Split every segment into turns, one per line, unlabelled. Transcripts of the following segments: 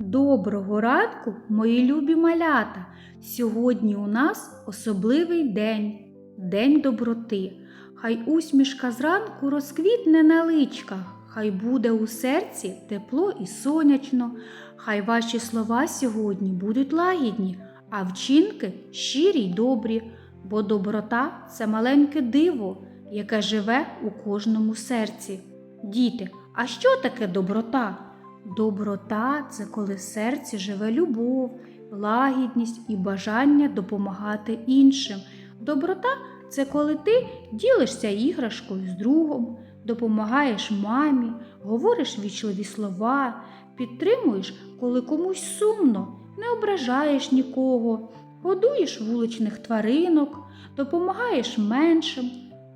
Доброго ранку, мої любі малята! Сьогодні у нас особливий день, День доброти. Хай усмішка зранку розквітне на личках, хай буде у серці тепло і сонячно, хай ваші слова сьогодні будуть лагідні, а вчинки щирі й добрі, бо доброта це маленьке диво, яке живе у кожному серці. Діти, а що таке доброта? Доброта це коли в серці живе любов, лагідність і бажання допомагати іншим. Доброта це коли ти ділишся іграшкою з другом, допомагаєш мамі, говориш вічливі слова, підтримуєш, коли комусь сумно, не ображаєш нікого, годуєш вуличних тваринок, допомагаєш меншим.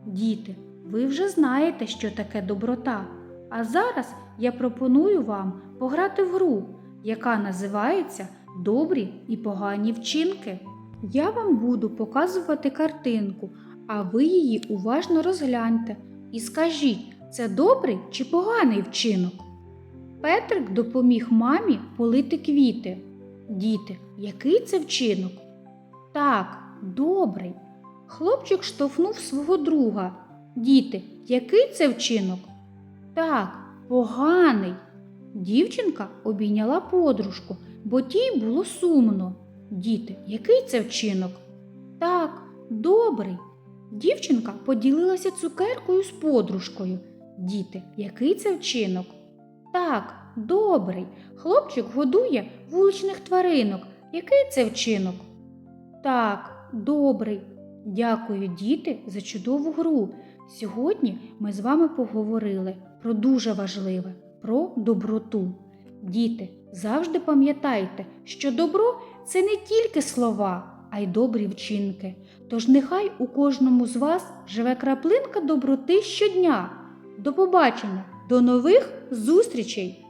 Діти, ви вже знаєте, що таке доброта. А зараз я пропоную вам пограти в гру, яка називається Добрі і погані вчинки. Я вам буду показувати картинку, а ви її уважно розгляньте і скажіть, це добрий чи поганий вчинок. Петрик допоміг мамі полити квіти. Діти, який це вчинок? Так, добрий. Хлопчик штовхнув свого друга. Діти, який це вчинок? Так, поганий. Дівчинка обійняла подружку, бо тій було сумно. Діти, який це вчинок? Так, добрий. Дівчинка поділилася цукеркою з подружкою. Діти, який це вчинок? Так, добрий. Хлопчик годує вуличних тваринок. Який це вчинок? Так, добрий. Дякую, діти, за чудову гру. Сьогодні ми з вами поговорили про дуже важливе, про доброту. Діти, завжди пам'ятайте, що добро це не тільки слова, а й добрі вчинки. Тож нехай у кожному з вас живе краплинка доброти щодня. До побачення, до нових зустрічей!